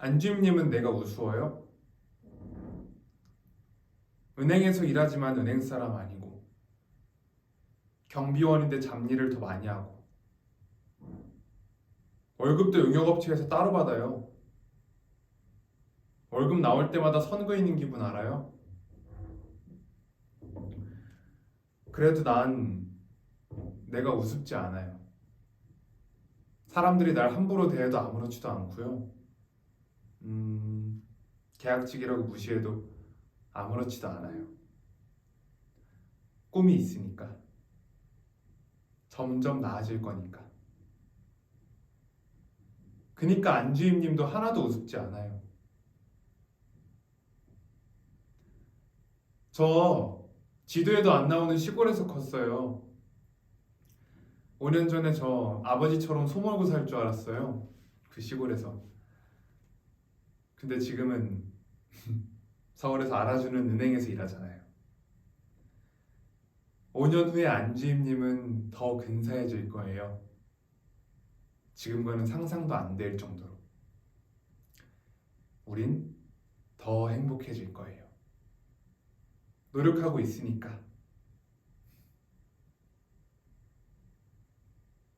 안주임님은 내가 우스워요? 은행에서 일하지만 은행 사람 아니고 경비원인데 잡일을 더 많이 하고 월급도 용역업체에서 따로 받아요. 월급 나올 때마다 선거 있는 기분 알아요? 그래도 난 내가 우습지 않아요. 사람들이 날 함부로 대해도 아무렇지도 않고요. 음, 계약직이라고 무시해도 아무렇지도 않아요. 꿈이 있으니까. 점점 나아질 거니까. 그니까 안주임님도 하나도 우습지 않아요. 저 지도에도 안 나오는 시골에서 컸어요. 5년 전에 저 아버지처럼 소몰고 살 줄 알았어요. 그 시골에서. 근데 지금은 서울에서 알아주는 은행에서 일하잖아요. 5년 후에 안주임님은 더 근사해질 거예요. 지금과는 상상도 안 될 정도로. 우린 더 행복해질 거예요. 노력하고 있으니까.